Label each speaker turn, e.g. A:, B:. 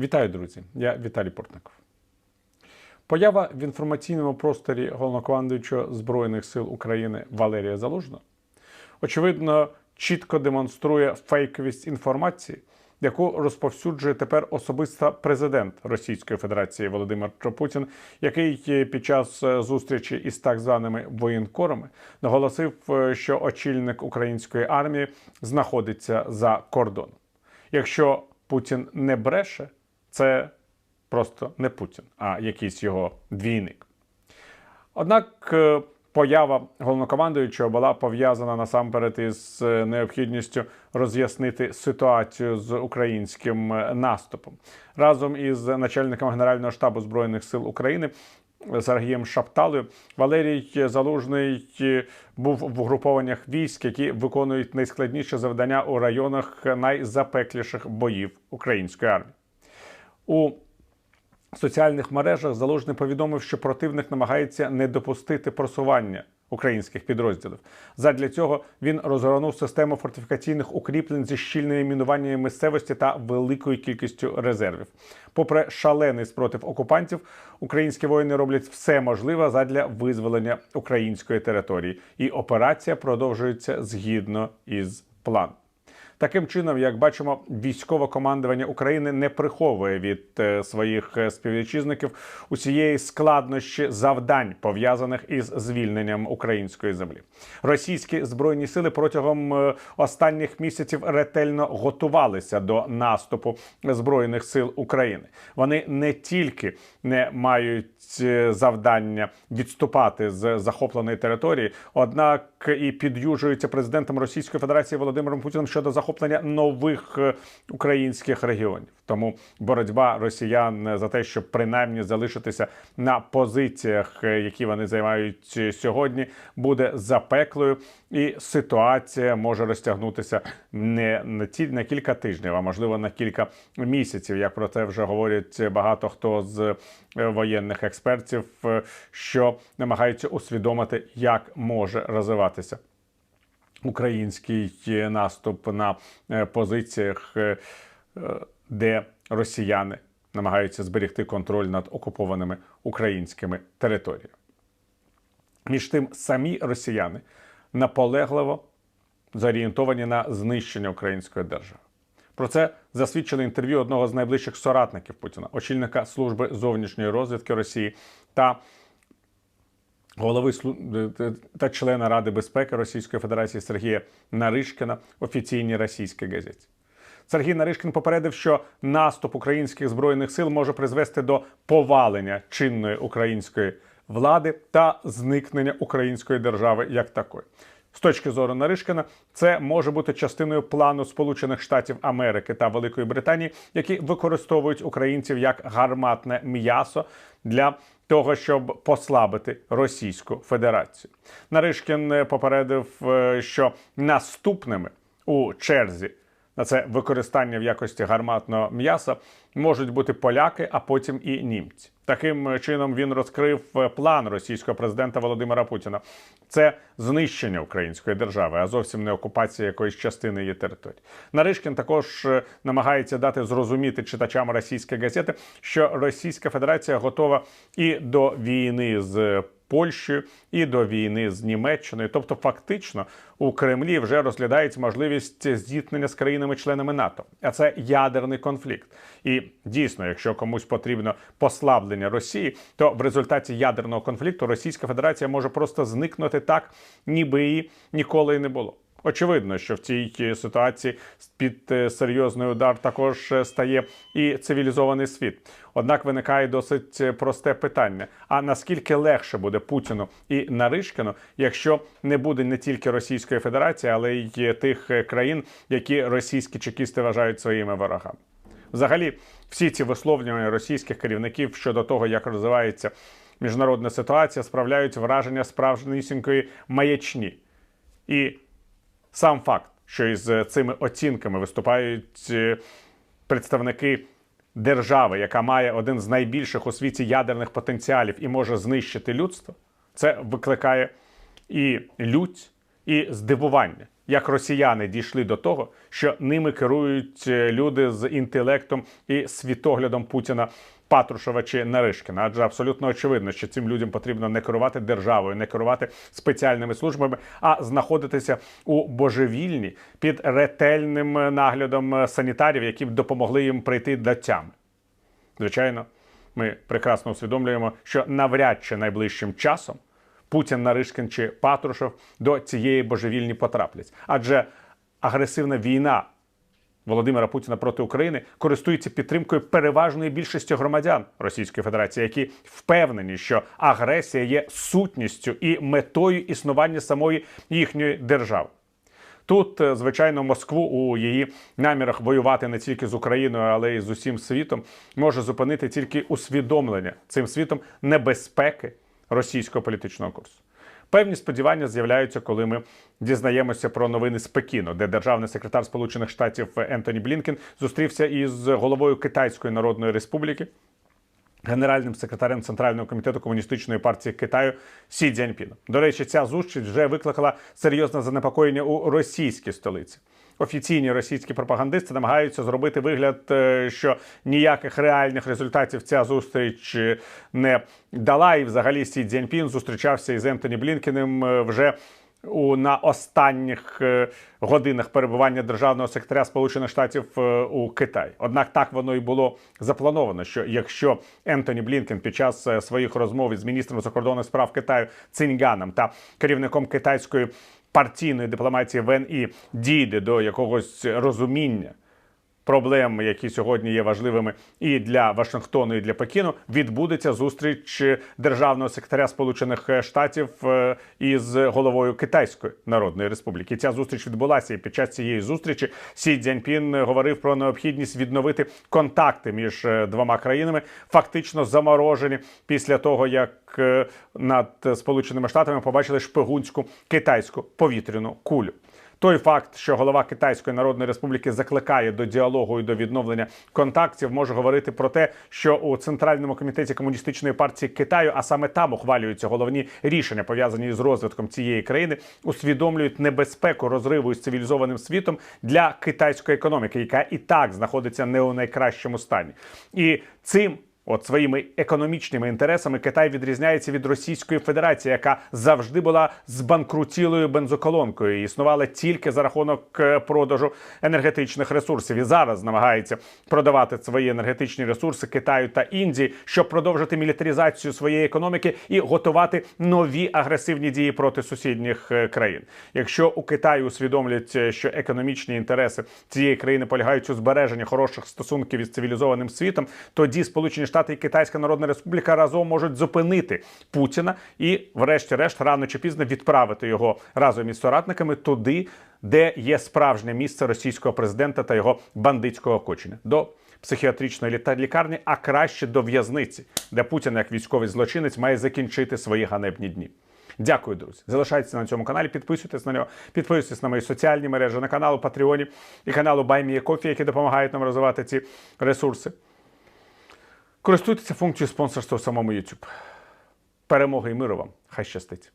A: Вітаю, друзі! Я Віталій Портников. Поява в інформаційному просторі головнокомандуючого Збройних сил України Валерія Залужного очевидно чітко демонструє фейковість інформації, яку розповсюджує тепер особисто президент Російської Федерації Володимир Путін, який під час е, зустрічі із так званими воєнкорами наголосив, е, що очільник української армії знаходиться за кордоном. Якщо Путін не бреше, це просто не Путін, а якийсь його двійник. Однак е, поява головнокомандуючого була пов'язана насамперед із е, необхідністю роз'яснити ситуацію з українським е, наступом разом із начальником Генерального штабу збройних сил України. Сергієм Шапталою Валерій Залужний був в угрупованнях військ, які виконують найскладніші завдання у районах найзапекліших боїв української армії. У соціальних мережах Залужний повідомив, що противник намагається не допустити просування українських підрозділів. Задля цього він розгорнув систему фортифікаційних укріплень зі щільними мінуваннями місцевості та великою кількістю резервів. Попри шалений спротив окупантів, українські воїни роблять все можливе задля визволення української території, і операція продовжується згідно із планом. Таким чином, як бачимо, військове командування України не приховує від е, своїх е, співвітчизників усієї складнощі завдань пов'язаних із звільненням української землі. Російські збройні сили протягом е, останніх місяців ретельно готувалися до наступу збройних сил України. Вони не тільки не мають завдання відступати з захопленої території, однак і під'южуються президентом Російської Федерації Володимиром Путіним щодо захоплення нових е, українських регіонів. Тому боротьба росіян за те, щоб принаймні залишитися на позиціях, е, які вони займають сьогодні, буде запеклою, і ситуація може розтягнутися не на ті на кілька тижнів, а можливо на кілька місяців. Як про це вже говорять багато хто з е, воєнних експертів, що намагаються усвідомити, як може розвиватися український наступ на е, позиціях, е, е, де росіяни намагаються зберегти контроль над окупованими українськими територіями. Між тим, самі росіяни наполегливо зорієнтовані на знищення української держави. Про це засвідчили інтерв'ю одного з найближчих соратників Путіна, очільника служби зовнішньої розвідки Росії та голови та члена Ради безпеки Російської Федерації Сергія Наришкіна офіційній російській газеті. Сергій Наришкін попередив, що наступ українських збройних сил може призвести до повалення чинної української влади та зникнення української держави як такої. З точки зору Наришкина, це може бути частиною плану Сполучених Штатів Америки та Великої Британії, які використовують українців як гарматне м'ясо для того, щоб послабити Російську Федерацію. Наришкін попередив, е, що наступними у черзі на це використання в якості гарматного м'яса можуть бути поляки, а потім і німці. Таким чином він розкрив план російського президента Володимира Путіна. Це знищення української держави, а зовсім не окупація якоїсь частини її території. Наришкін також е, намагається дати зрозуміти читачам російської газети, що Російська Федерація готова і до війни з Польщею і до війни з Німеччиною. Тобто, фактично у Кремлі вже розглядається можливість зіткнення з країнами-членами НАТО, а це ядерний конфлікт. І дійсно, якщо комусь потрібно послаблення Росії, то в результаті ядерного конфлікту Російська Федерація може просто зникнути так, ніби її ніколи і не було. Очевидно, що в цій ситуації під е, серйозний удар також е, стає і цивілізований світ. Однак виникає досить е, просте питання: а наскільки легше буде Путіну і Наришкину, якщо не буде не тільки Російської Федерації, але й тих країн, які російські чекісти вважають своїми ворогами? Взагалі, всі ці висловлювання російських керівників щодо того, як розвивається міжнародна ситуація, справляють враження справжнісінької маячні. І сам факт, що із цими оцінками виступають е, представники держави, яка має один з найбільших у світі ядерних потенціалів і може знищити людство, це викликає і лють, і здивування. як росіяни дійшли до того, що ними керують е, люди з інтелектом і світоглядом Путіна. Патрушева чи Наришкіна, адже абсолютно очевидно, що цим людям потрібно не керувати державою, не керувати спеціальними службами, а знаходитися у божевільні під ретельним наглядом санітарів, які б допомогли їм прийти до тями. Звичайно, ми прекрасно усвідомлюємо, що навряд чи найближчим часом Путін, Наришкін чи Патрушев до цієї божевільні потраплять, адже агресивна війна. Володимира Путіна проти України користується підтримкою переважної більшості громадян Російської Федерації, які впевнені, що агресія є сутністю і метою існування самої їхньої держави. Тут, е, звичайно, Москву у її намірах воювати не тільки з Україною, але й з усім світом може зупинити тільки усвідомлення цим світом небезпеки російського політичного курсу. Певні сподівання з'являються, коли ми дізнаємося про новини з Пекіну, де державний секретар Сполучених Штатів Ентоні Блінкен зустрівся із головою Китайської Народної Республіки, генеральним секретарем Центрального комітету комуністичної партії Китаю Сі Цзяньпіном. До речі, ця зустріч вже викликала серйозне занепокоєння у російській столиці. Офіційні російські пропагандисти намагаються зробити вигляд, е, що ніяких реальних результатів ця зустріч е, не дала. І взагалі Сі Цзяньпін зустрічався із Ентоні Блінкеним е, вже у на останніх годинах перебування державного секретаря Сполучених Штатів у Китаї. Однак так воно і було заплановано. Що якщо Ентоні Блінкен під час своїх розмов із міністром закордонних справ Китаю Циньганом та керівником китайської партійної дипломатії Вен І дійде до якогось розуміння проблем, які сьогодні є важливими і для Вашингтону, і для Пекіну, відбудеться зустріч державного секретаря Сполучених Штатів е, із головою Китайської Народної Республіки. Ця зустріч відбулася, і під час цієї зустрічі Сі Цзяньпін говорив про необхідність відновити контакти між е, двома країнами, фактично заморожені після того, як е, над Сполученими Штатами побачили шпигунську китайську повітряну кулю. Той факт, що голова Китайської Народної Республіки закликає до діалогу і до відновлення контактів, може говорити про те, що у центральному комітеті комуністичної партії Китаю, а саме там ухвалюються головні рішення, пов'язані з розвитком цієї країни, усвідомлюють небезпеку розриву із цивілізованим світом для китайської економіки, яка і так знаходиться не у найкращому стані, і цим. От своїми економічними інтересами Китай відрізняється від Російської Федерації, яка завжди була збанкрутілою бензоколонкою і існувала тільки за рахунок е, продажу енергетичних ресурсів. І зараз намагається продавати свої енергетичні ресурси Китаю та Індії, щоб продовжити мілітаризацію своєї економіки і готувати нові агресивні дії проти сусідніх е, країн. Якщо у Китаї усвідомлять, е, що економічні інтереси цієї країни полягають у збереженні хороших стосунків із цивілізованим світом, тоді Сполучені Штати і Китайська Народна Республіка разом можуть зупинити Путіна і, врешті-решт, рано чи пізно відправити його разом із соратниками туди, де є справжнє місце російського президента та його бандитського оточення. до психіатричної лікарні, а краще до в'язниці, де Путін, як військовий злочинець, має закінчити свої ганебні дні. Дякую, друзі. Залишайтеся на цьому каналі, підписуйтесь на нього, підписуйтесь на мої соціальні мережі, на канал у Патреоні і каналу Кофі, які допомагають нам розвивати ці ресурси. Користуйтеся функцією спонсорства в самому YouTube. Перемоги і миру вам! Хай щастить!